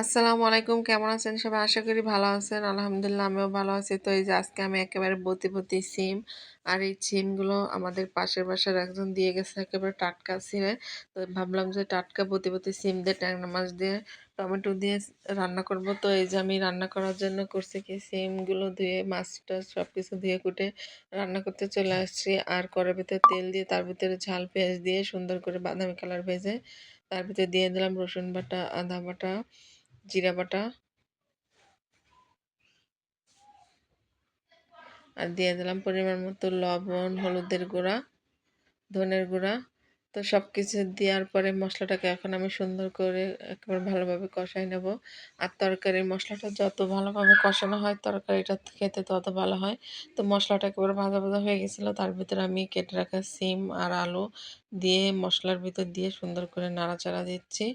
আসসালামু আলাইকুম, কেমন আছেন সবাই? আশা করি ভালো আছেন। আলহামদুলিল্লাহ, আমিও ভালো আছি। তো এই যে আজকে আমি একেবারে বতি বতি সিম আর এই সিমগুলো আমাদের পাশের বাসার একজন দিয়ে গেছে একেবারে টাটকা সিমে। তো ভাবলাম যে টাটকা বতি বতি সিম দিয়ে ট্যাংরা মাছ দিয়ে টমেটো দিয়ে রান্না করব। তো এই যে আমি রান্না করার জন্য করছি কি, সিমগুলো ধুয়ে মাছটা সব কিছু ধুয়ে কুটে রান্না করতে চলে আসছি। আর কড়ার ভিতরে তেল দিয়ে, তার ভিতরে ঝাল পেঁয়াজ দিয়ে সুন্দর করে বাদামি কালার ভেজে তার ভিতরে দিয়ে দিলাম রসুন বাটা, আদা বাটা জিরা বাটা আর দিয়ে দিলাম পরিমাণ মতো লবণ, হলুদের গুঁড়া, ধনের গুঁড়া। তো সব কিছু দেওয়ার পরে মশলাটাকে এখন আমি সুন্দর করে একবার ভালোভাবে কষাই নেব। আর তরকারির মশলাটা যত ভালোভাবে কষানো হয়, তরকারিটা খেতে তত ভালো হয়। তো মশলাটা একবার ভাজা ভাজা হয়ে গেছিল, তার ভিতরে আমি কেটে রাখা সিম আর আলু দিয়ে মশলার ভিতর দিয়ে সুন্দর করে নাড়াচাড়া দিচ্ছি।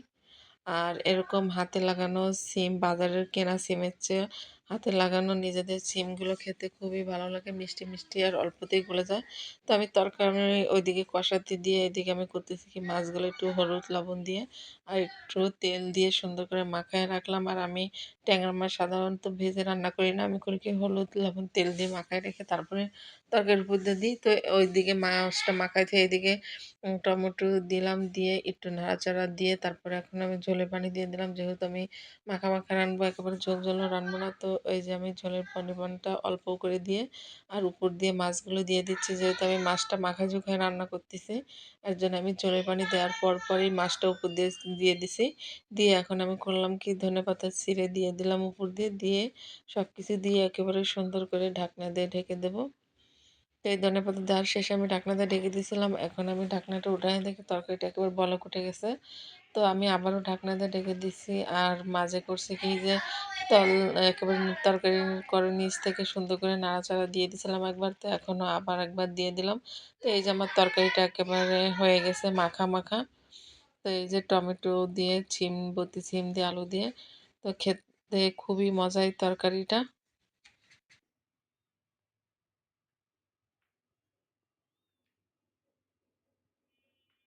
আর এরকম হাতে লাগানো সিম বাজারের কেনা সিমের চেয়ে হাতে লাগানো নিজেদের সিমগুলো খেতে খুবই ভালো লাগে, মিষ্টি মিষ্টি আর অল্পতেই গলে যায়। তো আমি তরকারি ওইদিকে কষাতে দিয়ে এদিকে আমি করতেছি কি মাছগুলো একটু হলুদ লবণ দিয়ে আর একটু তেল দিয়ে সুন্দর করে মাখায় রাখলাম। আর আমি ট্যাংরা মাছ সাধারণত ভেজে রান্না করি না, আমি করি কি হলুদ লবণ তেল দিয়ে মাখায় রেখে তারপরে তরকারির মধ্যে দিই। তো ওইদিকে মাছটা মাখাই থেকে এদিকে টমেটো দিলাম দিয়ে একটু নাড়াচাড়া দিয়ে তারপরে এখন আমি ঝোলে পানি দিয়ে দিলাম। যেহেতু আমি মাখা মাখা রানবো একেবারে ঝোল ঝোলও রানবো না, তো এই যে আমি ঝোলের পরিমাণটা অল্প করে দিয়ে আর উপর দিয়ে মাছগুলো দিয়ে দিচ্ছি। যেহেতু আমি মাছটা মাখা ঝুঁকায় রান্না করতেছি, এর জন্য আমি ঝোলের পানি দেওয়ার পর পরই মাছটা উপর দিয়ে দিয়ে দিছি। দিয়ে এখন আমি করলাম কি, ধনে পাতা ছিঁড়ে দিয়ে দিলাম উপর দিয়ে। দিয়ে সব কিছু দিয়ে একেবারে সুন্দর করে ঢাকনা দিয়ে ঢেকে দেবো। তো এই ধনে পাতা দেওয়ার শেষে আমি ঢাকনাটা ঢেকে দিয়েছিলাম এখন আমি ঢাকনাটা উঠাই দেখি তরকারিটা একেবারে বলক উঠে গেছে। তো আমি আবারও ঢাকনাতে ঢেকে দিছি। আর মাঝে করছি কি যে তল একেবারে তরকারি করে নিচ থেকে সুন্দর করে নাড়াচাড়া দিয়ে দিয়েছিলাম একবার, তো এখনও আবার একবার দিয়ে দিলাম। তো এই যে আমার তরকারিটা একেবারে হয়ে গেছে মাখা মাখা। তো এই যে টমেটো দিয়ে, ছিম বতি ছিম দিয়ে, আলু দিয়ে, তো খেতে খুবই মজাই তরকারিটা।